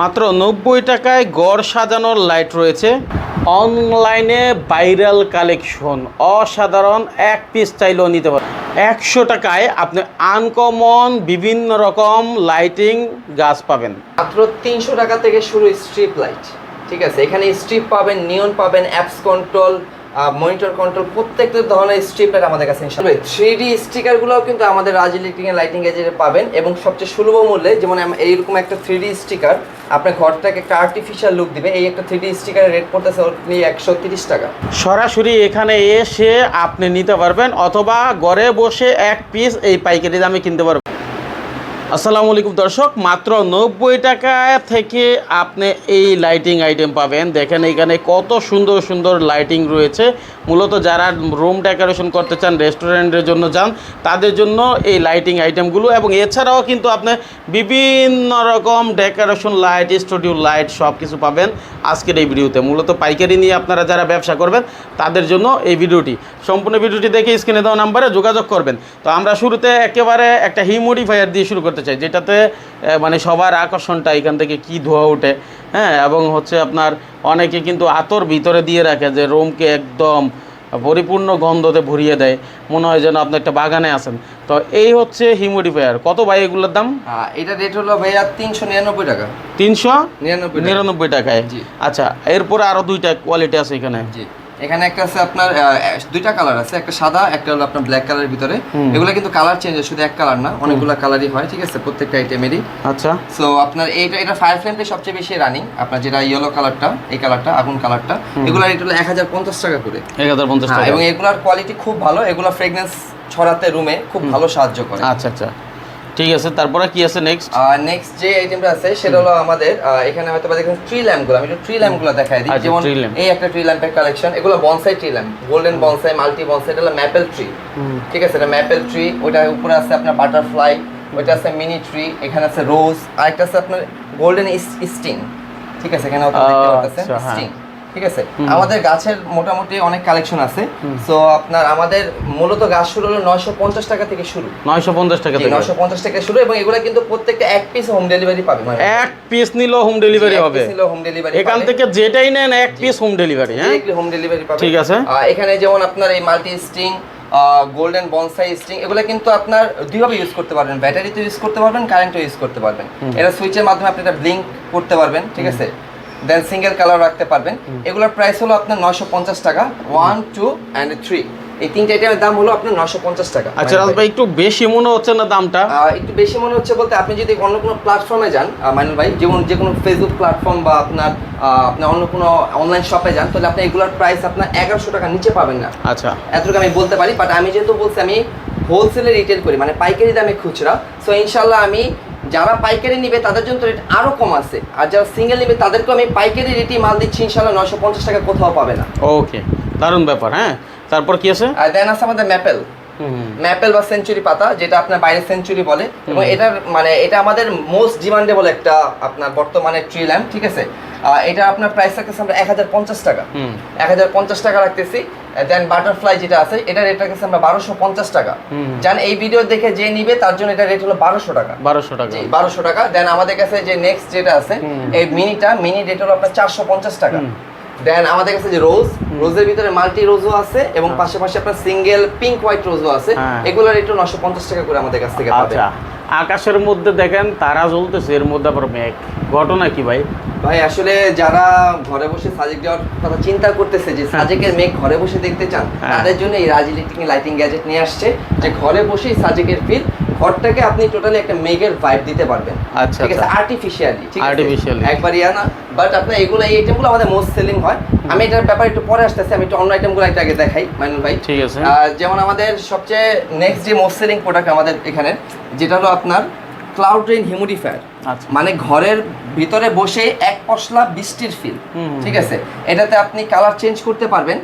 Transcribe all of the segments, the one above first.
মাত্র নব্বই টাকায় গড় সাজানোর লাইট রয়েছে। অনলাইনে ভাইরাল কালেকশন। অসাধারণ এক পিস চাইলেও নিতে পারেন একশো টাকায় আপনি আনকমন বিভিন্ন রকম লাইটিং গাছ পাবেন। মাত্র তিনশো টাকা থেকে শুরু স্ট্রিপ লাইট ঠিক আছে? এখানে স্ট্রিপ পাবেন নিয়ন পাবেন অ্যাপস কন্ট্রোল মনিটর কন্ট্রোল প্রত্যেকটা ধরনের স্ট্রিপ আমাদের কাছে থ্রি ডি স্টিকারগুলোও কিন্তু আমাদের রাজ ইলেকট্রিক লাইটিং গেজেটে পাবেন এবং সবচেয়ে সুলভ মূল্যে যেমন এইরকম একটা থ্রি ডি স্টিকার আপনার ঘরটাকে একটা আর্টিফিশিয়াল লুক দিবে। এই একটা থ্রি ডি স্টিকারের রেট পড়তেছে একশো তিরিশ টাকা। সরাসরি এখানে এসে আপনি নিতে পারবেন অথবা ঘরে বসে এক পিস এই পাইকারি দামে কিনতে পারবেন। আসসালামু আলাইকুম দর্শক, মাত্র নব্বই টাকা থেকে আপনি এই লাইটিং আইটেম পাবেন। দেখেন এখানে কত সুন্দর সুন্দর লাইটিং রয়েছে। মূলত যারা রুম ডেকোরেশন করতে চান রেস্টুরেন্টের জন্য যান, তাদের জন্য এই লাইটিং আইটেমগুলো এবং এছাড়াও কিন্তু আপনি বিভিন্ন রকম ডেকোরেশন লাইট স্টুডিও লাইট সব কিছু পাবেন আজকের এই ভিডিওতে। মূলত পাইকারি নিয়ে আপনারা যারা ব্যবসা করবেন, তাদের জন্য এই ভিডিওটি। সম্পূর্ণ ভিডিওটি দেখে স্ক্রিনে দেওয়া নাম্বারে যোগাযোগ করবেন। তো আমরা শুরুতে একেবারে একটা হিউমিডিফায়ার দিয়ে শুরু করতে চাই যেটাতে মানে সবার আকর্ষণটা এখান থেকে কি ধোয়া ওঠে হ্যাঁ এবং হচ্ছে আপনার অনেকে কিন্তু আতর ভিতরে দিয়ে রাখে যে রুমকে একদম পরিপূর্ণ গন্ধতে ভরিয়ে দেয় মনে হয় যেন আপনি একটা বাগানে আছেন। তো এই হচ্ছে হিউমিডিফায়ার কত ভাই এগুলোর দাম? এটা রেট হলো ভাইয়া তিনশো নিরানব্বই টাকা। তিনশো নিরানব্বই নিরানব্বই টাকায়। আচ্ছা এরপরে আরও দুইটা কোয়ালিটি আছে এখানে। জি। এখানে একটা আছে আপনার দুইটা কালার আছে একটা সাদা একটা হলো আপনার ব্ল্যাক কালারের ভিতরে। এগুলো কিন্তু কালার চেঞ্জ হয় শুধু এক কালার না অনেকগুলো কালারই হয় ঠিক আছে প্রত্যেকটা আইটেমেরই আচ্ছা। সো আপনার এইটা এটা ফায়ার ফ্লেমটা সবচেয়ে বেশি রানিং আপনার যেটা ইয়েলো কালারটা এই কালারটা আগুন কালারটা এগুলোর রেট হলো এক হাজার পঞ্চাশ টাকা করে। এক হাজার পঞ্চাশ হ্যাঁ টাকা। এবং এগুলোর কোয়ালিটি খুব ভালো এগুলো ফ্রেগনেন্স ছড়াতে রুমে খুব ভালো সাহায্য করে। আচ্ছা আচ্ছা। ঠিক আছে তারপরে কি আছে নেক্সট নেক্সট যে আইটেমটা আছে সেটা হলো আমাদের এখানে হয়তো বা দেখুন ট্রি ল্যাম্পগুলো আমি একটু ট্রি ল্যাম্পগুলো দেখাই দিই। আচ্ছা, যেমন এই একটা ট্রি ল্যাম্পের কালেকশন এগুলো bonsai tree lamp golden bonsai multi bonsai এটা হলো ম্যাপেল ট্রি ঠিক আছে এটা ম্যাপেল ট্রি ওটা উপরে আছে আপনার বাটারফ্লাই ওইটা আছে মিনি ট্রি এখানে আছে রোজ আর একটা আছে আপনার গোল্ডেন স্টিং ঠিক আছে এখানে দেখতে পাচ্ছেন আচ্ছা। স্টিং ঠিক আছে? আমাদের গাছের মোটামুটি অনেক কালেকশন আছে। সো আপনার আমাদের মূলত গাছ শুরু হলো নয়শো পঞ্চাশ টাকা থেকে শুরু। নয়শো পঞ্চাশ টাকা থেকে। নয়শো পঞ্চাশ টাকা শুরু এবং এগুলো কিন্তু প্রত্যেকটা এক পিস হোম ডেলিভারি পাবে। মানে এক পিস নিল হোম ডেলিভারি হবে। হোম ডেলিভারি এখান থেকে যেটাই নেন এক পিস হোম ডেলিভারি হ্যাঁ? হোম ডেলিভারি পাবে। ঠিক আছে। এখানে যেমন আপনার এই multi string golden bonsai string এগুলো কিন্তু আপনার দুইভাবে ইউজ করতে পারবেন। ব্যাটারিতে ইউজ করতে পারবেন কারেন্টও ইউজ করতে পারবেন। এটা সুইচের মাধ্যমে আপনি এটা ব্লিঙ্ক করতে পারবেন ঠিক আছে? দেন সিঙ্গেল কালার রাখতে পারবেন। এগুলোর প্রাইস হলো আপনার নয়শো পঞ্চাশ টাকা। ওয়ান টু অ্যান্ড থ্রি এই তিনটা আইটেমের দাম হলো আপনার নয়শো পঞ্চাশ টাকা। আচ্ছা রাজ ভাই একটু বেশি মনে হচ্ছে না দামটা? একটু বেশি মনে হচ্ছে বলতে আপনি যদি অন্য কোনো প্ল্যাটফর্মে যান মাইনুল ভাই যেমন যে কোনো ফেসবুক প্ল্যাটফর্ম বা আপনার আহ, আপনার অন্য কোনো অনলাইন শপে যান তাহলে আপনি এগুলোর প্রাইস আপনার এগারোশো টাকা নিচে পাবেন না। আচ্ছা। এতটুকু আমি বলতে পারি বাট আমি যেহেতু বলছি আমি হোলসেলে রিটেল করি মানে পাইকারি দামে খুচরা। সো ইনশাল্লাহ আমি যারা পাইকারি নিবে তাদের জন্য রেট আরও কম আছে। আর যারা সিঙ্গেল নিবে তাদেরকে আমি পাইকারি রেটই মাল দিচ্ছি ইনশাল্লাহ নশো পঞ্চাশ টাকা কোথাও পাবে না। ওকে দারুণ ব্যাপার হ্যাঁ? তারপর কি আছে? আর দেন আছে আমাদের ম্যাপেল। ম্যাপেল বা সেঞ্চুরি পাতা যেটা আপনার বাইরে সেঞ্চুরি বলে। এবং এটার মানে এটা আমাদের মোস্ট ডিমান্ডেবল একটা আপনার বর্তমানে ট্রি ল্যাম্প ঠিক আছে? এটা আপনার প্রাইস থাকতেছে আমরা এক হাজার পঞ্চাশ টাকা। এক হাজার পঞ্চাশ টাকা রাখতেছি দেন বাটারফ্লাই যেটা আছে এটা রেট রাখতেছি আমরা বারোশো পঞ্চাশ টাকা। যান এই ভিডিও দেখে যে নিবে তার জন্য এটা রেট হলো বারোশো টাকা। বারোশো টাকা। বারোশো টাকা। দেন আমাদের কাছে যে নেক্সট যেটা আছে এই মিনিটা মিনি রেট হলো আপনার চারশো পঞ্চাশ টাকা। দেন আমাদের কাছে যে রোজ রোজের ভিতরে মাল্টি রোজও আছে এবং পাশাপাশি আপনার সিঙ্গেল পিঙ্ক হোয়াইট রোজও আছে। হ্যাঁ। এগুলোর রেট নশো পঞ্চাশ টাকা করে আমাদের কাছ থেকে পাবে আচ্ছা আকাশের মধ্যে দেখেন তারা জ্বলতেছে এর মধ্যে আবার মেঘ। ঘটনা কি ভাই? ভাই আসলে যারা ঘরে বসে সাজেক দেওয়ার কথা চিন্তা করতেছে যে সাজেকের মেঘ ঘরে বসে দেখতে চান হ্যাঁ। তাদের জন্য এই রাজ ইলেকট্রিক লাইটিং গ্যাজেট নিয়ে আসছে যে ঘরে বসেই সাজেকের ফিল ঘরটাকে আপনি টোটালি একটা মেঘের ভাইব দিতে পারবেন। আচ্ছা, ঠিক আছে? আচ্ছা। আর্টিফিশিয়ালি ঠিক আছে? Artificially। একবার ইয়া না বাট আপনার এগুলো এই আইটেমগুলো আমাদের মোস্ট সেলিং হয়। আমি এটার ব্যাপারে একটু পরে আসতেছি আমি একটু অন্য আইটেমগুলো একটা আগে দেখাই মাইনুল ভাই। ঠিক আছে। যেমন আমাদের সবচেয়ে নেক্সট যে মোস্ট সেলিং প্রোডাক্ট আমাদের এখানে যেটা হলো আপনার ক্লাউড রেইন হিউমিডিফায়ার মানে ঘরের ভিতরে বসে এক পশলা বৃষ্টির ফিল। ঠিক আছে? এটাতে আপনি কালার চেঞ্জ করতে পারবেন।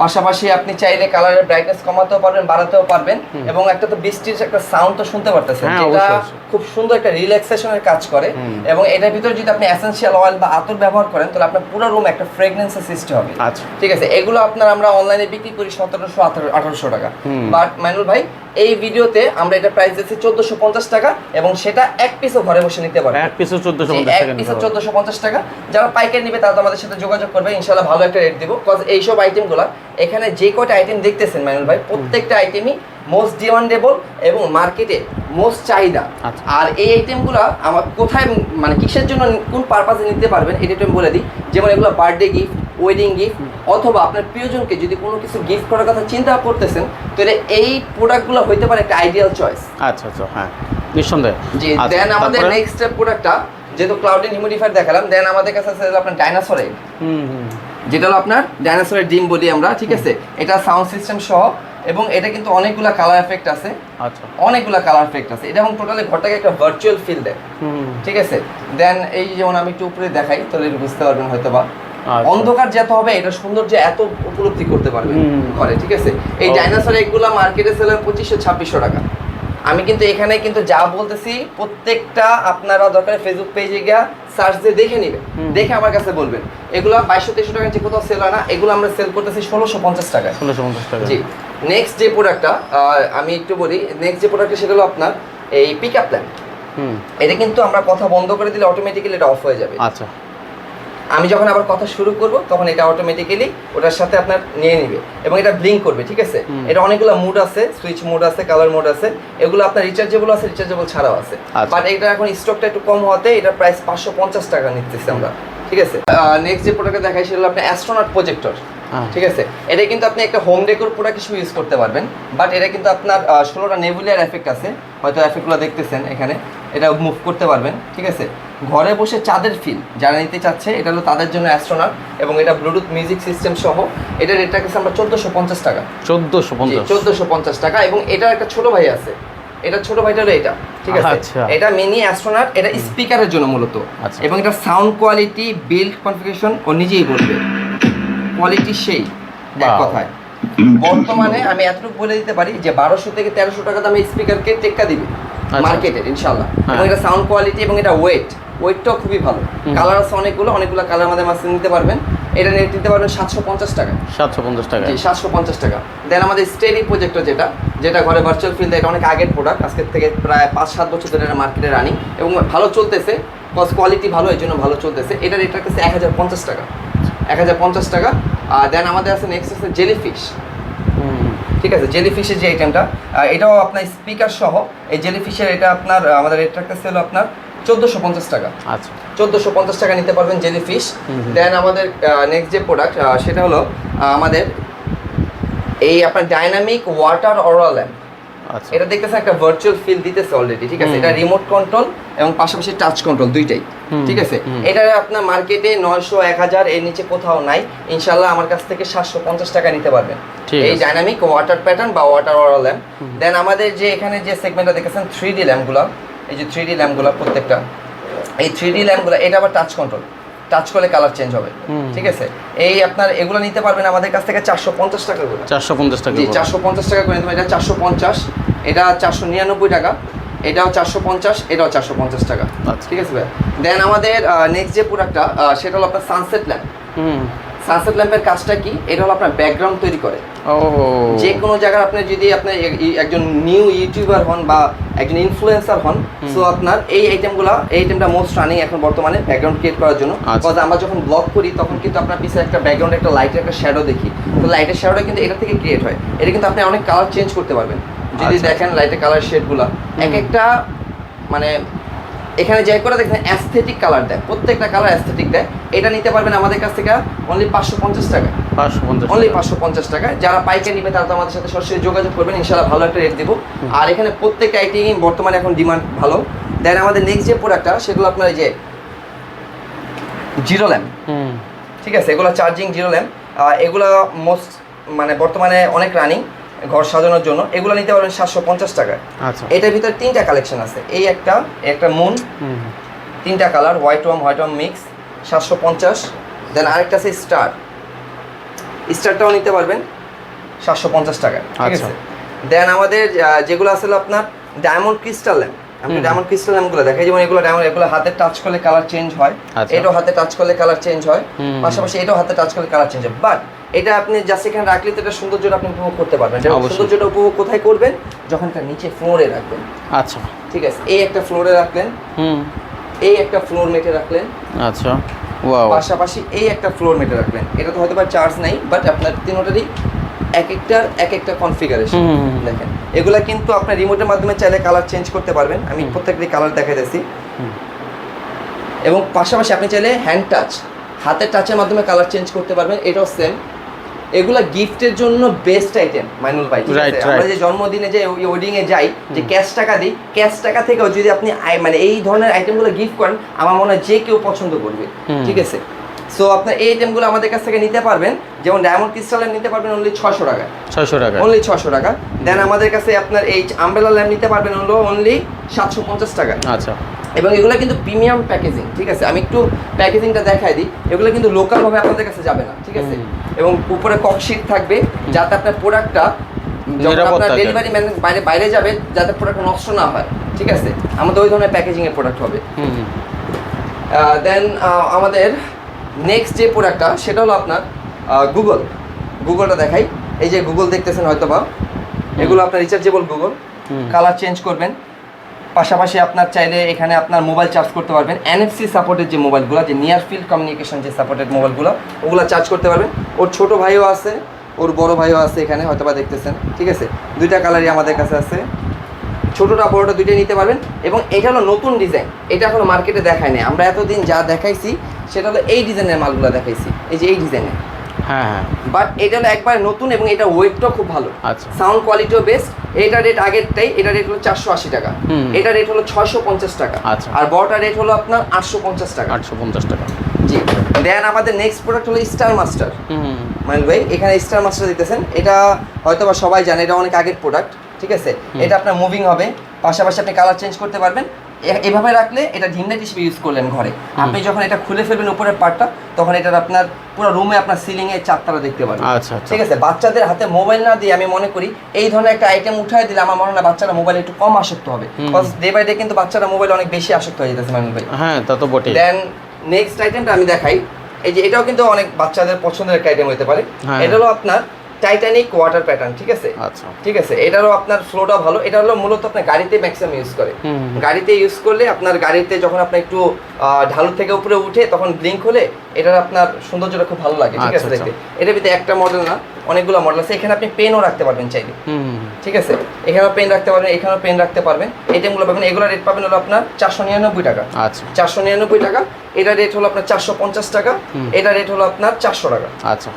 পাশাপাশি আপনি চাইলে কালারের ব্রাইটনেস কমাতেও পারবেন বাড়াতেও পারবেন এবং একটা তো বৃষ্টির একটা সাউন্ড তো শুনতে পারতেছেন হ্যাঁ, যেটা। খুব সুন্দর একটা রিল্যাক্সেশনের কাজ করে। এবং এটার ভিতরে যদি আপনি এসেন্সিয়াল অয়েল বা আতর ব্যবহার করেন তাহলে আপনার পুরো রুম একটা ফ্রেগনেন্সের সৃষ্টি হবে। আচ্ছা। ঠিক আছে এগুলো আপনার আমরা অনলাইনে বিক্রি করি সতেরোশো আঠারোশো টাকা। বাট মাইনুল ভাই এই ভিডিওতে আমরা এটা প্রাইস দিচ্ছি চোদ্দশো পঞ্চাশ টাকা এবং সেটা এক পিসও ঘরে বসে নিতে পারবে। এক পিসও চোদ্দশো এক পিসও চোদ্দোশো পঞ্চাশ টাকা। যারা পাইকারি নিবে তারা তো আমাদের সাথে যোগাযোগ করবে ইনশাল্লাহ ভালো একটা রেট দিব। কজ এইসব আইটেমগুলো এখানে যে কয়টা আইটেম দেখতেছেন মাইনুল ভাই প্রত্যেকটা আইটেমই মোস্ট ডিমান্ডেবল এবং মার্কেটে মোস্ট চাহিদা। আচ্ছা। আর এই আইটেমগুলো আমার কোথায় মানে কিসের জন্য কোন পারপাসে নিতে পারবেন এটা একটু আমি বলে দিই। যেমন এগুলো বার্থডে গিফট ওয়েডিং গিফট অথবা আপনার প্রিয়জনকে যদি কোনো কিছু গিফট করার কথা চিন্তা করতেছেন তাহলে এই প্রোডাক্টগুলো হইতে পারে একটা আইডিয়াল চয়েস আচ্ছা আচ্ছা হ্যাঁ নিঃসন্দেহে। জি আচ্ছা, দেন আমাদের তারপরে? নেক্সট প্রোডাক্টটা যেহেতু ক্লাউডিন হিউমিডিফায়ার দেখালাম দেন আমাদের কাছে আছে আপনার ডাইনোসর এগ হুম হুম। যেটা হলো আপনার ডাইনোসরের ডিম বলি আমরা ঠিক আছে? এটা সাউন্ড সিস্টেম সহ এবং এটা কিন্তু অনেকগুলা কালার এফেক্ট আছে। আচ্ছা। অনেকগুলা কালার এফেক্ট আছে। এটা এবং টোটালি ঘরটাকে একটা ভার্চুয়াল ফিল দেয় হুম। ঠিক আছে? দেন এই যেমন আমি একটু উপরে দেখাই তাহলে বুঝতে পারবেন হয়তো বা আচ্ছা। অন্ধকার যত হবে এটা সৌন্দর্য এত উপলব্ধি করতে পারবেন হুম। ঘরে ঠিক আছে? এই ডাইনোসর এগুলা মার্কেটে সেল হয় পঁচিশশো ছাব্বিশশো টাকা। আমি কিন্তু এখানে কিন্তু যা বলতেছি প্রত্যেকটা আপনারা দরকার ফেসবুক পেজে গিয়া সার্চ দিয়ে দেখে নেবেন। দেখে আমার কাছে বলবেন। এগুলো বাইশশো তেইশশো টাকা যে কোথাও সেল হয় না এগুলো আমরা সেল করতেছি ষোলোশো পঞ্চাশ টাকায়। ষোলোশো পঞ্চাশ টাকা জি। নেক্সট যে প্রোডাক্টটা আমি একটু বলি নেক্সট যে প্রোডাক্টটা সেটা হলো আপনার এই পিক আপ ল্যাম্প হুম। এটা কিন্তু আমরা কথা বন্ধ করে দিলে অটোমেটিক্যালি এটা অফ হয়ে যাবে। আচ্ছা। আমি যখন আবার কথা শুরু করব তখন এটা অটোমেটিক্যালি ওটার সাথে আপনার নিয়ে নিবে এবং এটা ব্লিঙ্ক করবে ঠিক আছে? এটা অনেকগুলো মুড আছে সুইচ মোড আছে কালার মোড আছে এগুলো আপনার রিচার্জেবল আছে রিচার্জেবল ছাড়াও আছে। আচ্ছা। বাট এটা এখন স্টকটা একটু কম হওয়াতে এটা প্রাইস পাঁচশো পঞ্চাশ টাকা নিতেছি আমরা ঠিক আছে? নেক্সট যে প্রোডাক্ট দেখাই সেটা হলো আপনার অ্যাস্ট্রোনট প্রজেক্টর। ঠিক আছে? এটা কিন্তু আপনি একটা হোম ডেকোর প্রোডাক্ট হিসেবে ইউজ করতে পারবেন বাট এটা কিন্তু আপনার ষোলোটা নেভুলিয়ার এফেক্ট আছে। হয়তো এফেক্টগুলো দেখতেছেন এখানে। এটা মুভ করতে পারবেন ঠিক আছে? ঘরে বসে চাঁদের ফিল যারা নিতে চাচ্ছে এটা হলো তাদের জন্য অ্যাস্ট্রোনাট এবং এটা ব্লুটুথ মিউজিক সিস্টেম সহ। এটা রেটটা কাছে আমরা চোদ্দোশো পঞ্চাশ টাকা। চোদ্দশো পঞ্চাশ। চোদ্দোশো পঞ্চাশ টাকা এবং এটার একটা ছোট ভাই আছে। এটা ছোট ভাইটা হলো এটা ঠিক আছে? আচ্ছা। এটা মিনি অ্যাস্ট্রোনাট এটা স্পিকারের জন্য মূলত। আচ্ছা। এবং এটা সাউন্ড কোয়ালিটি বিল্ড কনফিগারেশন ও নিজেই বলবে। কোয়ালিটি সেই এক কথায়। বর্তমানে আমি এতটুকু বলে দিতে পারি যে বারোশো থেকে তেরোশো টাকা দামে স্পিকারকে টেক্কা দিবে আচ্ছা। মার্কেটের ইনশাল্লাহ হ্যাঁ। এবং এটা সাউন্ড কোয়ালিটি এবং এটা ওয়েট ওয়েটটাও খুবই ভালো। কালার আছে অনেকগুলো অনেকগুলো কালার আমাদের মাঝে নিতে পারবেন। এটা নিয়ে নিতে পারবেন সাতশো পঞ্চাশ টাকা। সাতশো পঞ্চাশ টাকা। জি সাতশো পঞ্চাশ টাকা। দেন আমাদের স্টেডি প্রজেক্টর যেটা যেটা ঘরে ভার্চুয়াল ফিল্ড এটা অনেক আগের প্রোডাক্ট আজকের থেকে প্রায় পাঁচ সাত বছর ধরে এটা মার্কেটে রানি এবং ভালো চলতেছে কজ কোয়ালিটি ভালো এই জন্য ভালো চলতেছে। এটা রেট রাখতেছে এক হাজার পঞ্চাশ টাকা। এক হাজার পঞ্চাশ টাকা। আর দেন আমাদের আছে নেক্সট আছে জেলিফিশ হুম ঠিক আছে জেলিফিশের যে আইটেমটা এটাও আপনার স্পিকার সহ এই জেলিফিশের এটা আপনার আমাদের রেট রাখতেছে হলো আপনার চোদ্দোশো পঞ্চাশ টাকা। আচ্ছা। চোদ্দোশো পঞ্চাশ টাকা নিতে পারবেন জেলিফিশ হুম হুম। দেন আমাদের নেক্সট যে প্রোডাক্ট সেটা হলো আমাদের এই আপনার ডাইনামিক ওয়াটার অরাল ল্যাম্প এটা দেখতেছেন একটা ভার্চুয়াল ফিল দিতেছে অলরেডি ঠিক আছে? এটা রিমোট কন্ট্রোল এবং পাশাপাশি টাচ কন্ট্রোল দুইটাই ঠিক আছে? এটা আপনার মার্কেটে নয়শো এক হাজার এর নিচে কোথাও নাই। ইনশাল্লাহ আমার কাছ থেকে সাতশো পঞ্চাশ টাকা নিতে পারবেন। এই। ডাইনামিক ওয়াটার প্যাটার্ন বা ওয়াটার অরাল ল্যাম্প দেন আমাদের যে এখানে যে সেগমেন্টটা দেখেছেন থ্রি ডি ল্যাম্পগুলো এই যে থ্রি ডি ল্যাম্পগুলো প্রত্যেকটা। এই থ্রি ডি ল্যাম্পগুলো এটা আবার টাচ কন্ট্রোল টাচ করলে কালার চেঞ্জ হবে। ঠিক আছে? এই আপনার এগুলো নিতে পারবেন আমাদের কাছ থেকে চারশো পঞ্চাশ টাকা করে। চারশো পঞ্চাশ টাকা চারশো পঞ্চাশ টাকা করে। এটা চারশো পঞ্চাশ এটা চারশো নিরানব্বই টাকা এটাও চারশো পঞ্চাশ এটাও চারশো পঞ্চাশ টাকা। আচ্ছা। ঠিক আছে ভাই দেন আমাদের নেক্সট যে প্রোডাক্টটা সেটা হলো আপনার সানসেট ল্যাম্প হুম। সানসেট ল্যাম্পের কাজটা কি? এটা হলো আপনার ব্যাকগ্রাউন্ড তৈরি করে। যে কোনো জায়গায় আপনি যদি আপনি একজন নিউ ইউটিউবার হন বা একজন ইনফ্লুয়েন্সার হন। সো আপনার এই আইটেমগুলো এই আইটেমটা মোস্ট রানিং এখন বর্তমানে ব্যাকগ্রাউন্ড ক্রিয়েট করার জন্য। আচ্ছা। বিকজ আমরা যখন ব্লগ করি তখন কিন্তু আপনার পিছনে একটা ব্যাকগ্রাউন্ডে একটা লাইটের একটা শ্যাডো দেখি। তো লাইটের শ্যাডোটা কিন্তু এটা থেকে ক্রিয়েট হয়। এটা কিন্তু আপনি অনেক কালার চেঞ্জ করতে পারবেন। যদি আচ্ছা। দেখেন লাইটের কালার শেডগুলো এক একটা মানে এখানে যাই করে দেখেন অ্যাস্থেটিক কালার দেয়। প্রত্যেকটা কালার অ্যাস্থেটিক দেয়। এটা নিতে পারবেন আমাদের কাছ থেকে অনলি পাঁচশো পঞ্চাশ টাকা। পাঁচশো পঞ্চাশ অনলি পাঁচশো পঞ্চাশ টাকা। যারা পাইকারি নিবে তারা তো আমাদের সাথে সরাসরি যোগাযোগ করবেন। ইনশাল্লাহ ভালো একটা রেট দেবো। আর এখানে প্রত্যেকটা আইটেমই বর্তমানে এখন ডিমান্ড ভালো। দেন আমাদের নেক্সট যে প্রোডাক্টটা সেগুলো আপনার এই যে জিরো ল্যাম্প হুম। ঠিক আছে? এগুলো চার্জিং জিরো ল্যাম্প এগুলো মোস্ট মানে বর্তমানে অনেক রানিং ঘর সাজানোর জন্য এগুলো নিতে পারবেন সাতশো পঞ্চাশ টাকায়। আচ্ছা। এটার ভিতরে তিনটা কালেকশন আছে। এই একটা একটা মুন তিনটা colour white warm white warm mix সাতশো পঞ্চাশ। দেন আরেকটা আছে স্টার স্টারটাও নিতে পারবেন সাতশো পঞ্চাশ টাকা ঠিক আচ্ছা। আছে? দেন আমাদের যেগুলো আসলে আপনার ডায়মন্ড ক্রিস্টাল ল্যাম্প আমি ডায়মন্ড ক্রিস্টাল ল্যাম্পগুলো দেখাই যেমন এগুলো ডায়মন্ড এগুলো হাতে টাচ করলে কালার চেঞ্জ হয় আচ্ছা। এটাও হাতে টাচ করলে কালার চেঞ্জ হয় পাশাপাশি এটাও হাতে টাচ করলে কালার চেঞ্জ হয়। বাট এটা আপনি জাস্ট এখানে রাখলে তো এটা সৌন্দর্যটা আপনি উপভোগ করতে পারবেন। সৌন্দর্যটা উপভোগ কোথায় করবেন? যখন এটা নিচে ফ্লোরে রাখবেন। আচ্ছা। ঠিক আছে এই একটা ফ্লোরে রাখলেন। হুম। এই একটা ফ্লোর মেটে রাখলেন। আচ্ছা। পাশাপাশি এই একটা ফ্লোর মেটে রাখবেন এটা তো হয়তো বা চার্জ নাই বাট আপনার তিনোটারই এক একটার এক একটা কনফিগারেশন। দেখেন এগুলা কিন্তু আপনার রিমোটের মাধ্যমে চাইলে কালার চেঞ্জ করতে পারবেন। আমি প্রত্যেকটি কালার দেখাইতেছি। এবং পাশাপাশি আপনি চাইলে হ্যান্ড টাচ হাতের টাচের মাধ্যমে কালার চেঞ্জ করতে পারবেন। এটাও সেম এগুলা গিফটের জন্য বেস্ট আইটেম মাইনুল ভাই? আমরা যে জন্মদিনে যে ওয়েডিং এ যাই যে ক্যাশ টাকা দিই ক্যাশ টাকা থেকেও যদি আপনি মানে এই ধরনের আইটেমগুলো গিফট করেন আমার মনে হয় যে কেউ পছন্দ করবে। ঠিক আছে? সো আপনার এই আইটেমগুলো আমাদের কাছ থেকে নিতে পারবেন। যেমন ডায়মন্ড ক্রিস্টালের নিতে পারবেন অনলি ছশো টাকা। ছয়শো টাকা। অনলি ছশো টাকা। দেন আমাদের কাছে আপনার এই আমব্রেলা ল্যাম্প নিতে পারবেন হলো অনলি সাতশো পঞ্চাশ টাকা। আচ্ছা। এবং এগুলো কিন্তু প্রিমিয়াম প্যাকেজিং ঠিক আছে? আমি একটু প্যাকেজিংটা দেখাই দিই। এগুলো কিন্তু লোকালভাবে আপনাদের কাছে যাবে না ঠিক আছে? এবং উপরে ককশিট থাকবে যাতে আপনার প্রোডাক্টটা যখন আপনার ডেলিভারি ম্যান বাইরে বাইরে যাবে যাতে প্রোডাক্ট নষ্ট না হয় ঠিক আছে? আমাদের ওই ধরনের প্যাকেজিং এর প্রোডাক্ট হবে। দেন আমাদের নেক্সট যে প্রোডাক্টটা সেটা হলো আপনার গুগল গুগলটা দেখাই। এই যে গুগল দেখতেছেন হয়তো বা এগুলো আপনার রিচার্জেবল গুগল। কালার চেঞ্জ করবেন। পাশাপাশি আপনার চাইলে এখানে আপনার মোবাইল চার্জ করতে পারবেন। এনএফসি সাপোর্টেড যে মোবাইলগুলো যে নিয়ার ফিল্ড কমিউনিকেশন যে সাপোর্টেড মোবাইলগুলো ওগুলো চার্জ করতে পারবেন। ওর ছোট ভাইও আছে ওর বড় ভাইও আছে এখানে হয়তো বা দেখতেছেন। ঠিক আছে? দুইটা কালারই আমাদের কাছে আছে। ছোটোটা বড়োটা দুইটাই নিতে পারবেন। এবং এটা হলো নতুন ডিজাইন। এটা এখনও মার্কেটে দেখায় নাই। আমরা এতদিন যা দেখাইছি সেটা হলো এই ডিজাইনের মালগুলো দেখাইছি। এই যে এই ডিজাইনের। হ্যাঁ হ্যাঁ। বাট এটা হলো একবার নতুন এবং এটা ওয়েটটাও খুব ভালো। আচ্ছা। সাউন্ড কোয়ালিটিও বেস্ট। এটা রেট আগেরটাই এটা রেট হলো চারশো আশি টাকা। এটা রেট হলো ছয়শো পঞ্চাশ টাকা। আচ্ছা। আর বড়টা রেট হলো আপনার আটশো পঞ্চাশ টাকা। আটশো পঞ্চাশ টাকা। জি। দেন আমাদের নেক্সট প্রোডাক্ট হলো স্টার মাস্টার হুম। মাইল ভাই এখানে স্টার মাস্টার দিতেছেন। এটা হয়তো বা সবাই জানে এটা অনেক আগের প্রোডাক্ট ঠিক আছে? এটা আপনার মুভিং হবে। পাশাপাশি আপনি কালার চেঞ্জ করতে পারবেন। এভাবে রাখলে এটা ঢিমলাইট হিসেবে ইউজ করলেন ঘরে। আপনি যখন এটা খুলে ফেলবেন উপরের পার্টটা তখন এটার আপনার পুরো রুমে আপনার সিলিং এ চারতারা দেখতে পারবেন আচ্ছা আচ্ছা। ঠিক আছে? বাচ্চাদের হাতে মোবাইল না দিয়ে আমি মনে করি এই ধরনের একটা আইটেম উঠাই দিলে আমার মনে হয় বাচ্চারা মোবাইল একটু কম আসক্ত হবে। ডে বাই ডে কিন্তু বাচ্চারা মোবাইল অনেক বেশি আসক্ত হয়ে যেতেছে মানুষ ভাই। হ্যাঁ তা তো বটেই। দেন নেক্সট আইটেমটা আমি দেখাই। এই যে এটাও কিন্তু অনেক বাচ্চাদের পছন্দের একটা আইটেম হতে পারে। হ্যাঁ। এটা হলো আপনার টাইটানিক ওয়াটার প্যাটার্ন ঠিক আছে? আচ্ছা। ঠিক আছে এটারও আপনার ফ্লোটা ভালো। এটা হলো মূলত আপনার গাড়িতে ম্যাক্সিমাম ইউজ করে। গাড়িতে ইউজ করলে আপনার গাড়িতে যখন আপনি একটু ঢালু থেকে উপরে উঠে তখন ব্লিঙ্ক হলে এটার আপনার সৌন্দর্যটা খুব ভালো লাগে ঠিক আচ্ছা, আছে আচ্ছা। দেখতে। এটার ভিতরে একটা মডেল না অনেকগুলো মডেল আছে। এখানে আপনি পেনও রাখতে পারবেন চাইলে। ঠিক আছে? এখানেও পেন রাখতে পারবেন এখানেও পেন রাখতে পারবেন। এটিএমগুলো পাবেন এগুলো রেট পাবেন হলো আপনার চারশো নিরানব্বই টাকা। আচ্ছা। চারশো নিরানব্বই টাকা এটা রেট হলো আপনার চারশো পঞ্চাশ টাকা। এটা রেট হলো আপনার চারশো টাকা। আচ্ছা।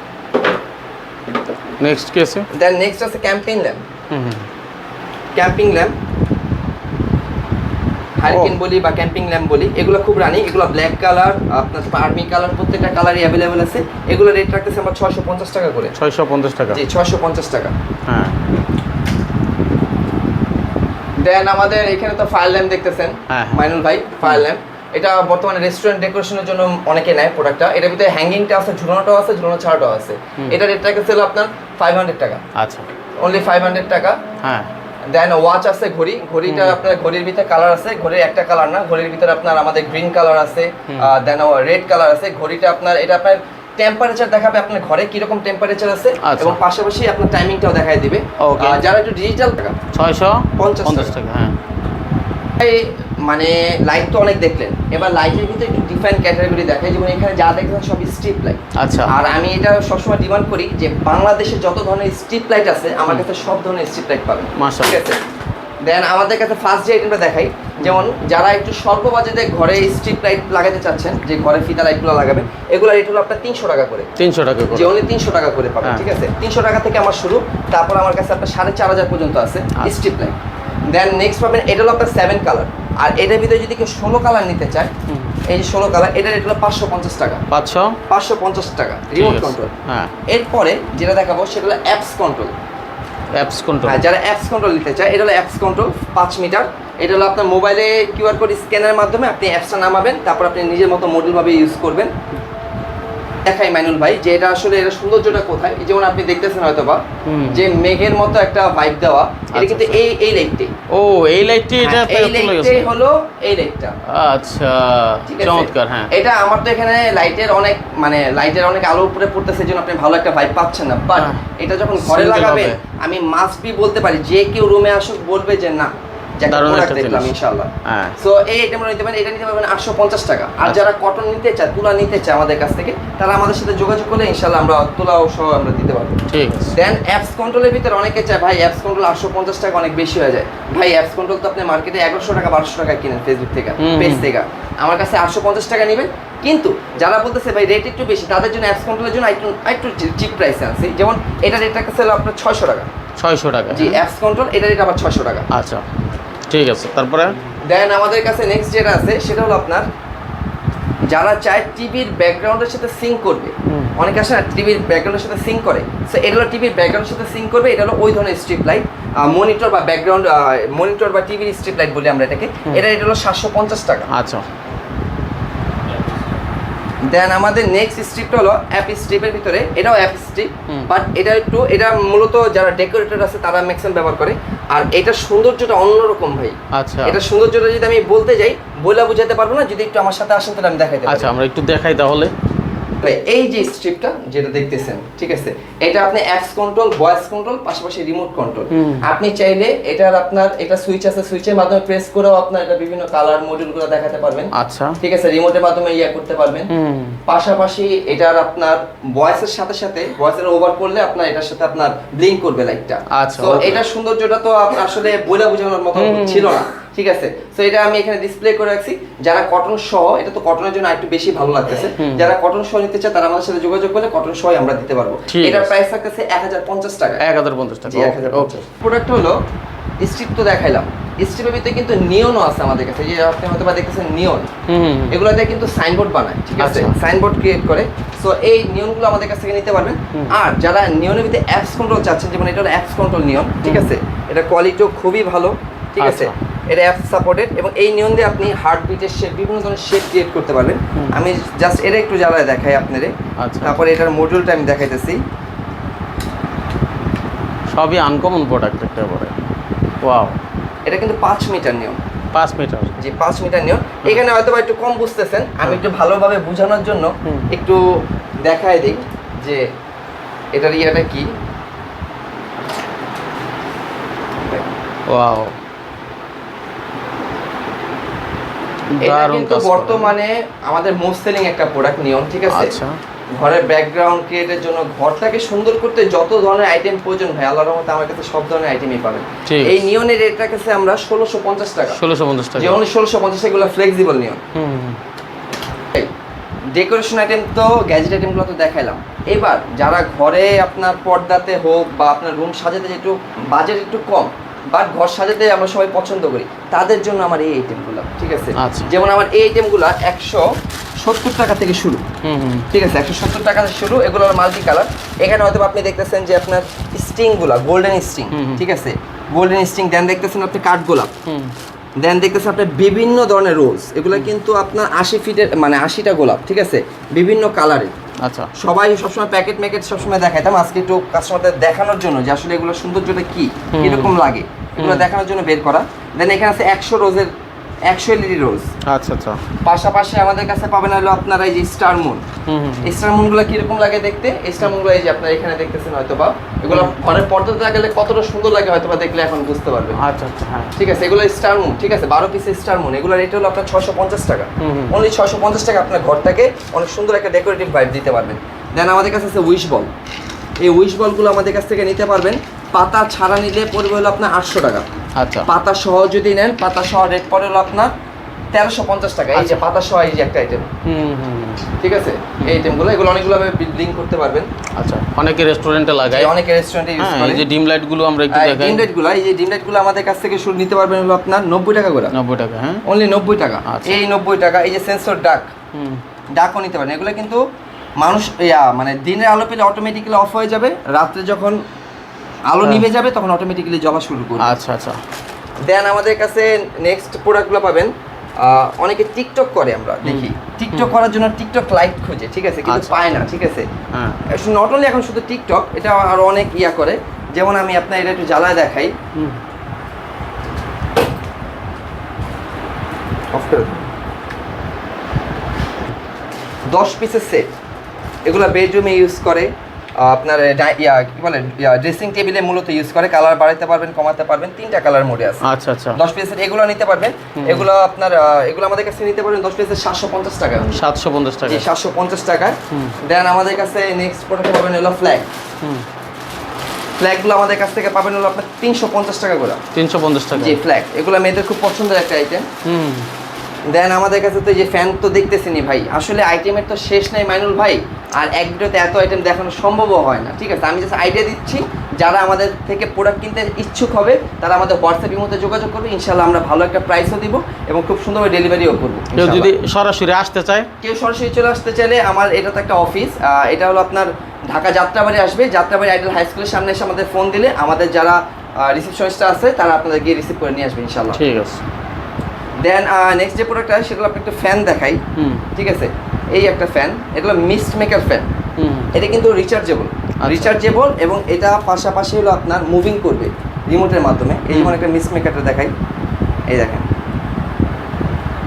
নেক্সট কি আছে দেন নেক্সট আছে ক্যাম্পিং ল্যাম্প হুম হুম ক্যাম্পিং ল্যাম্প হারিকেন বলি বা ক্যাম্পিং ল্যাম্প বলি এগুলো খুব রানি এগুলো ব্ল্যাক কালার আপনার আর্মি কালার প্রত্যেকটা কালারই অ্যাভেলেবেল আছে। এগুলো রেট রাখতেছে আমরা ছয়শো পঞ্চাশ টাকা করে। ছয়শো পঞ্চাশ টাকা? জি ছয়শো পঞ্চাশ টাকা। হ্যাঁ। দেন আমাদের এখানে তো ফায়ার ল্যাম্প দেখতেছেন হ্যাঁ, হ্যাঁ। মাইনুল ভাই ফায়ার ল্যাম্প এটা বর্তমানে রেস্টুরেন্ট ডেকোরেশনের জন্য অনেকে নেয় প্রোডাক্টটা এটার ভিতরে হ্যাঙ্গিংটা আছে ঝুলানোটাও আছে ঝুলানো ছাড়াটাও আছে। এটা রেট রাখতেছে হলো আপনার ফাইভ হান্ড্রেড টাকা। আচ্ছা। অনলি ফাইভ হান্ড্রেড টাকা। হ্যাঁ। দেন ওয়াচ আছে ঘড়ি। ঘড়িটা আপনার ঘড়ির ভিতরে কালার আছে ঘড়ির একটা কালার না ঘড়ির ভিতরে আপনার আমাদের গ্রিন কালার আছে। দেন রেড কালার আছে। ঘড়িটা আপনার এটা আপনার টেম্পারেচার দেখাবে আপনার ঘরে কীরকম টেম্পারেচার আছে আচ্ছা। এবং পাশাপাশি আপনার টাইমিংটাও দেখাই দিবে. যারা একটু ডিজিটাল টাকা ছয়শো পঞ্চাশ পঞ্চাশ টাকা। হ্যাঁ। মানে লাইট তো অনেক দেখলেন। এবার লাইটের ভিতরে একটু ডিফারেন্ট ক্যাটাগরি দেখায় যেমন এখানে যা দেখবেন সব স্ট্রিপ লাইট আচ্ছা। আর আমি এটা সবসময় ডিমান্ড করি যে বাংলাদেশে যত ধরনের স্ট্রিপ লাইট আছে আমার কাছে সব ধরনের স্ট্রিপ লাইট পাবেন। ঠিক আছে? দেন আমাদের কাছে ফার্স্ট যে আইটেমটা দেখাই যেমন যারা একটু স্বল্প বাজেটে ঘরে স্ট্রিপ লাইট লাগাতে চাচ্ছেন যে ঘরে ফিতা লাইটগুলো লাগাবেন এগুলো রেট হলো আপনার তিনশো টাকা করে। তিনশো টাকা করে। যে অনলি তিনশো টাকা করে পাবেন হ্যাঁ। ঠিক আছে? তিনশো টাকা থেকে আমার শুরু তারপর আমার কাছে আপনার সাড়ে চার হাজার পর্যন্ত আছে। স্ট্রিপ লাইট দেন নেক্সট পাবেন এটা হলো আপনার সেভেন কালার আর এটার ভিতরে যদি কেউ ষোলো কালার নিতে চায় এই যে ষোলো কালার এটা রেট হলো পাঁচশো পঞ্চাশ টাকা। পাঁচশো? পাঁচশো পঞ্চাশ টাকা রিমোট কন্ট্রোল হ্যাঁ। এরপরে যেটা দেখাবো সেটা হলো অ্যাপস কন্ট্রোল অ্যাপস কন্ট্রোল হ্যাঁ যারা অ্যাপস কন্ট্রোল নিতে চায় এটা হলো অ্যাপস কন্ট্রোল পাঁচ মিটার। এটা হলো আপনার মোবাইলে কিউআর কোড স্ক্যানের মাধ্যমে আপনি অ্যাপসটা নামাবেন তারপর আপনি নিজের মতো মডেলভাবে ইউজ করবেন। দেখাই মাইনুল ভাই যে এটা আসলে এটা সৌন্দর্যটা কোথায়? এই যেমন আপনি দেখতেছেন হয়তো বা যে মেঘের মতো একটা ভাইব দেওয়া। এটা আচ্ছা, কিন্তু আচ্ছা। এই এই লাইটটি ও এই লাইটটি এটা হ্যাঁ, এই লাইটটাই হলো এই লাইটটা আচ্ছা চমৎকার হ্যাঁ। এটা আমার তো এখানে লাইটের অনেক মানে লাইটের অনেক আলো উপরে পড়তেছে এই জন্য আপনি ভালো একটা ভাইব পাচ্ছেন না। বাট হ্যাঁ। এটা যখন ঘরে লাগাবেন আমি মাস্ট বি বলতে পারি যে কেউ রুমে আসুক বলবে যে না। দারুণ একটা জিনিস। ইনশাআল্লাহ। হ্যাঁ। সো এই আইটেমটা নিতে পারেন এটা নিতে পারবেন আটশো পঞ্চাশ টাকা। আর আচ্ছা। যারা কটন নিতে চায় তুলা নিতে চায় আমাদের কাছ থেকে তারা আমাদের সাথে যোগাযোগ করলে ইনশাল্লাহ আমরা তুলাও সহ আমরা দিতে পারব। ঠিক আছে। দেন অ্যাপস কন্ট্রোলের ভিতরে অনেকে চায় ভাই অ্যাপস কন্ট্রোল আটশো পঞ্চাশ টাকা অনেক বেশি হয়ে যায়। ভাই অ্যাপস কন্ট্রোল তো আপনি মার্কেটে এগারোশো টাকা বারোশো টাকা কিনেন ফেসবুক থেকে হুম, পেজ থেকে। আমার কাছে আটশো পঞ্চাশ টাকা নেবেন। কিন্তু যারা বলতেছে ভাই রেট একটু বেশি তাদের জন্য অ্যাপস কন্ট্রোলের জন্য একটু একটু চিপ প্রাইসে আনছি। যেমন এটা রেট কাছে হলো আপনার ছয়শো টাকা। ছয়শো টাকা জি? অ্যাপস কন্ট্রোল এটা রেট আবার ছয়শো টাকা। আচ্ছা। ঠিক আছে তারপরে? দেন আমাদের কাছে নেক্সট যেটা আছে সেটা হলো আপনার যারা চায় টিভির ব্যাকগ্রাউন্ডের সাথে সিঙ্ক করবে অনেক আসে না টিভির ব্যাকগ্রাউন্ডের সাথে সিঙ্ক করে সো এটা হলো টিভির ব্যাকগ্রাউন্ডের সাথে সিঙ্ক করবে এটা হলো ওই ধরনের স্ট্রিপ লাইট মনিটর বা ব্যাকগ্রাউন্ড মনিটর বা টিভির স্ট্রিপ লাইট বলি আমরা এটাকে এটা এটা হলো সাতশো পঞ্চাশ টাকা। আচ্ছা। দেন আমাদের নেক্সট স্ট্রিপটা হলো অ্যাপ স্ট্রিপের ভিতরে। এটাও অ্যাপ স্ট্রিপ। বাট এটা একটু এটা মূলত যারা ডেকোরেটর আছে তারা ম্যাক্সিমাম ব্যবহার করে। আর এটা সৌন্দর্যটা অন্যরকম ভাই। আচ্ছা। এটা সৌন্দর্যটা যদি আমি বলতে যাই বইলা বুঝাতে পারব না যদি একটু আমার সাথে আসেন তাহলে আমি দেখাই আচ্ছা আমরা একটু দেখাই তাহলে। এই যে স্ট্রিপটা যেটা দেখতেছেন ঠিক আছে? এটা আপনি অ্যাপস কন্ট্রোল ভয়েস কন্ট্রোল পাশাপাশি রিমোট কন্ট্রোল আপনি চাইলে এটার আপনার এটা সুইচ আছে সুইচের মাধ্যমে প্রেস করেও আপনার এটা বিভিন্ন কালার মডিউলগুলো দেখাতে পারবেন। আচ্ছা। ঠিক আছে? রিমোটের মাধ্যমে ইয়া করতে পারবেন। পাশাপাশি এটার আপনার ভয়েসের সাথে সাথে ভয়েসের ওভার করলে আপনার এটার সাথে আপনার ব্লিঙ্ক করবে লাইটটা আচ্ছা, তো. এটার সৌন্দর্যটা তো আসলে বইলা বোঝানোর মতো ছিল না। ঠিক আছে? তো এটা আমি এখানে ডিসপ্লে করে রাখছি। যারা কটন সহ এটা তো কটনের জন্য একটু বেশি ভালো লাগতেছে। যারা কটন সহ নিতে চায় তারা আমাদের সাথে যোগাযোগ করলে কটন সহ আমরা দিতে পারব। এটার প্রাইস থাকতেছে এক হাজার পঞ্চাশ টাকা। এক হাজার পঞ্চাশ টাকা এক হাজার প্রোডাক্ট হলো স্ট্রিপ তো দেখাইলাম। স্ট্রিপের ভিতরে কিন্তু নিয়নও আছে আমাদের কাছে। যে আপনি হয়তো বা দেখতেছেন নিয়ন হুম এগুলোতে কিন্তু সাইনবোর্ড বানায় ঠিক আছে? আচ্ছা। সাইনবোর্ড ক্রিয়েট করে। সো এই নিয়মগুলো আমাদের কাছ থেকে নিতে পারবেন। আর যারা নিয়নের ভিতরে অ্যাপস কন্ট্রোল চাচ্ছেন যেমন এটা হলো অ্যাপস কন্ট্রোল নিয়ম ঠিক আছে? এটা কোয়ালিটিও খুবই ভালো। ঠিক আছে। এটা অ্যাপস সাপোর্টেড এবং এই নিয়ম দিয়ে আপনি হার্ট বিটের শেপ বিভিন্ন ধরনের শেপ ক্রিয়েট করতে পারবেন। আমি জাস্ট এটা একটু জ্বালায় দেখাই আপনারে আচ্ছা। তারপরে এটার মডিউলটা আমি দেখাইতেছি। সবই আনকমন প্রোডাক্ট একটা পরে। ওয়াও এটা কিন্তু পাঁচ মিটার নিয়ম। পাঁচ মিটার। যে পাঁচ মিটার নিয়ম। এখানে হয়তো বা একটু কম বুঝতেছেন। আমি একটু ভালোভাবে বোঝানোর জন্য একটু দেখায় দিই যে এটার ইয়েটা কি। ওয়াও এটা কিন্তু বর্তমানে আমাদের মোস্ট সেলিং একটা প্রোডাক্ট নিয়ম ঠিক আছে? আচ্ছা। ঘরের ব্যাকগ্রাউন্ড ক্রিয়েটের জন্য ঘরটাকে সুন্দর করতে যত ধরনের আইটেম প্রয়োজন হয় আল্লাহর রহমতে আমার কাছে সব ধরনের আইটেমই পাবেন। এই আছে। নিয়নের রেটটা কাছে আমরা ষোলোশো পঞ্চাশ টাকা। ষোলোশো পঞ্চাশ টাকা। যে অনলি ষোলোশো পঞ্চাশ এগুলো ফ্লেক্সিবল নিয়ম। হুম হুম। ডেকোরেশন আইটেম তো গ্যাজেট আইটেমগুলো তো দেখাইলাম। এবার যারা ঘরে আপনার পর্দাতে হোক বা আপনার রুম সাজাতে একটু বাজেট একটু কম বাট ঘর সাজাতে আমরা সবাই পছন্দ করি। তাদের জন্য আমার এই আইটেমগুলো ঠিক আছে? আচ্ছা। যেমন আমার এই আইটেমগুলো একশো সত্তর টাকা থেকে শুরু। ঠিক আছে? একশো সত্তর টাকা থেকে শুরু এগুলো মাল্টি কালার এখানে হয়তো আপনি দেখতেছেন যে আপনার স্টিংগুলা গোল্ডেন স্টিং হুম হুম। ঠিক আছে? গোল্ডেন স্টিং দেন দেখতেছেন আপনি কাঠগোলাপ হুম। দেন দেখতেছেন আপনার বিভিন্ন ধরনের রোজ এগুলো কিন্তু আপনার আশি ফিটের মানে আশিটা গোলাপ ঠিক আছে? বিভিন্ন কালারের আচ্ছা। সবাই সবসময় প্যাকেট ম্যাকেট সবসময় দেখাইতাম আজকে একটু কাস্টমারদের দেখানোর জন্য যে আসলে এগুলো সৌন্দর্যটা কি এরকম কীরকম লাগে এগুলো দেখানোর জন্য বের করা। দেন এখানে আছে একশো রোজের একশো এলইডি রোজ। আচ্ছা আচ্ছা। পাশাপাশি আমাদের কাছে পাবেন হলো আপনারা এই যে স্টার মুন। স্টার মুনগুলো কীরকম লাগে দেখতে? স্টার মুনগুলো এই যে আপনারা এখানে দেখতেছেন হয়তো বা এগুলো ঘরের পর্দাতে গেলে কতটা সুন্দর লাগে হয়তো বা দেখলে এখন বুঝতে পারবেন। আচ্ছা আচ্ছা হ্যাঁ। ঠিক আছে এগুলো স্টার মুন ঠিক আছে বারো পিসের স্টার মুন। এগুলো রেট হলো আপনার ছশো পঞ্চাশ টাকা। অনলি ছশো পঞ্চাশ টাকা আপনার ঘরটাকে অনেক সুন্দর একটা ডেকোরেটিভ ভাইব দিতে পারবেন। দেন আমাদের কাছে আছে উইশ বল এই উইশ বলগুলো আমাদের কাছ থেকে নিতে পারবেন। পাতা ছাড়া নিলে পড়বে হলো আপনার আটশো টাকা। আচ্ছা। পাতা সহ যদি নেন পাতা সহ রেট পড়ে হলো আপনার তেরোশো পঞ্চাশ টাকা। এই যে আচ্ছা। পাতা সহ এই যে একটা আইটেম। ঠিক আছে? এই আইটেমগুলো এগুলো অনেকগুলো বিল্ডিং করতে পারবেন। আচ্ছা অনেকে রেস্টুরেন্টে লাগায়। অনেকে রেস্টুরেন্টে ইউজ হ্যাঁ করে। এই যে ডিম লাইটগুলো আমরা একটু দেখাই। ডিম লাইটগুলো এই যে ডিম লাইটগুলো আমাদের কাছ থেকে শুরু নিতে পারবেন হলো আপনার নব্বই টাকা করে। নব্বই টাকা হ্যাঁ। অনলি নব্বই টাকা। আচ্ছা। এই নব্বই টাকা এই যে সেন্সর ডাক হুম। ডাকও নিতে পারেন। এগুলো কিন্তু মানুষ মানে দিনের আলো পেলে অটোমেটিক্যালি অফ হয়ে যাবে। রাত্রে যখন আলো হ্যাঁ। নিভে যাবে তখন অটোমেটিক্যালি জ্বলা শুরু করবে। আচ্ছা আচ্ছা। দেন আমাদের কাছে নেক্সট প্রোডাক্টগুলো পাবেন অনেকে টিকটক করে আমরা দেখি। টিকটক করার জন্য টিকটক লাইট খোঁজে ঠিক আছে? কিন্তু আচ্ছা। পায় না ঠিক আছে? হ্যাঁ। নট অনলি এখন শুধু টিকটক এটা আরও অনেক ইয়া করে। যেমন আমি আপনার এটা একটু জ্বালায় দেখাই। দশ পিসের সেট এগুলো বেডরুমে ইউজ করে। আপনার ইয়া কি বলে ড্রেসিং টেবিলে মূলত ইউজ করে কালার বাড়াতে পারবেন কমাতে পারবেন তিনটা কালার মোডে আছে। আচ্ছা আচ্ছা। দশ পিসের এগুলো নিতে পারবেন। এগুলো আপনার এগুলো আমাদের কাছে নিতে পারবেন দশ পিসের সাতশো পঞ্চাশ টাকা। সাতশো পঞ্চাশ টাকা। জি সাতশো পঞ্চাশ টাকায় হুম। দেন আমাদের কাছে নেক্সট প্রোডাক্ট পাবেন হলো ফ্ল্যাগ হুম। ফ্ল্যাগগুলো আমাদের কাছ থেকে পাবেন হলো আপনার তিনশো পঞ্চাশ টাকা করে। তিনশো পঞ্চাশ টাকা। জি ফ্ল্যাগ এগুলো মেয়েদের খুব পছন্দের একটা আইটেম হুম। দেন আমাদের কাছে তো এই যে ফ্যান তো দেখতেছেনি ভাই। আসলে আইটেমের তো শেষ নেই মাইনুল ভাই আর এক ভিডিওতে এত আইটেম দেখানো সম্ভবও হয় না ঠিক আছে? আমি জাস্ট আইডিয়া দিচ্ছি যারা আমাদের থেকে প্রোডাক্ট কিনতে ইচ্ছুক হবে তারা আমাদের হোয়াটসঅ্যাপের মধ্যে যোগাযোগ করবে ইনশাল্লাহ আমরা ভালো একটা প্রাইসও দিব এবং খুব সুন্দরভাবে ডেলিভারিও করব কেউ যদি সরাসরি আসতে চায়? কেউ সরাসরি চলে আসতে চাইলে আমার এটা তো একটা অফিস এটা হলো আপনার ঢাকা যাত্রাবাড়ি আসবে যাত্রাবাড়ি আইডল হাই স্কুলের সামনে এসে আমাদের ফোন দিলে আমাদের যারা রিসিপশনিস্টটা আছে তারা আপনাদের গিয়ে রিসিভ করে নিয়ে আসবে ইনশাল্লাহ ঠিক আছে। দেন নেক্সট যে প্রোডাক্ট প্রোডাক্টটা সেটা আপনি একটা ফ্যান দেখাই। ঠিক আছে? এই একটা ফ্যান এটা হলো মিস্ট মেকার ফ্যান হুম। এটা কিন্তু রিচার্জেবল আচ্ছা। রিচার্জেবল এবং এটা পাশাপাশি হলো আপনার মুভিং করবে রিমোটের মাধ্যমে। এই যেমন একটা মিস্ট মেকারটা দেখাই। এই দেখেন।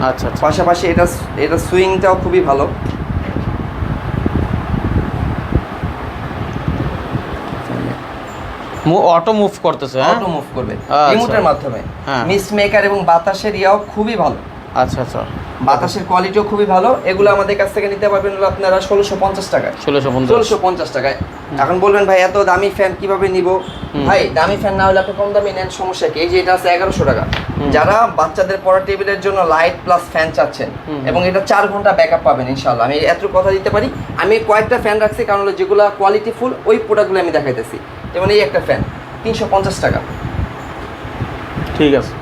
আচ্ছা আচ্ছা। পাশাপাশি এটা এটা সুইংটাও খুবই ভালো। অটো মুভ করতেছে হ্যাঁ? অটো মুভ করবে। আচ্ছা। রিমোটের মাধ্যমে। মিস মেকার এবং বাতাসের ইয়াও খুবই ভালো। আচ্ছা আচ্ছা। বাতাসের কোয়ালিটিও খুবই ভালো। এগুলো আমাদের কাছ থেকে নিতে পারবেন আপনারা ষোলোশো পঞ্চাশ টাকায়। ষোলোশো পঞ্চাশ। ষোলোশো পঞ্চাশ টাকায়। এখন বলবেন ভাই এত দামি ফ্যান কীভাবে নিব? ভাই দামি ফ্যান না হলে আপনি কম দামি নেন সমস্যা কি? এই যে এটা আছে এগারোশো টাকা। যারা বাচ্চাদের পড়ার টেবিলের জন্য লাইট প্লাস ফ্যান চাচ্ছেন এবং এটা চার ঘণ্টা ব্যাকআপ পাবেন ইনশাল্লাহ আমি এত কথা দিতে পারি। আমি কয়েকটা ফ্যান রাখছি কারণ হলো যেগুলো কোয়ালিটি ফুল ওই প্রোডাক্টগুলো আমি দেখাইতেছি। যেমন এই একটা ফ্যান তিনশো পঞ্চাশ টাকা। ঠিক আছে।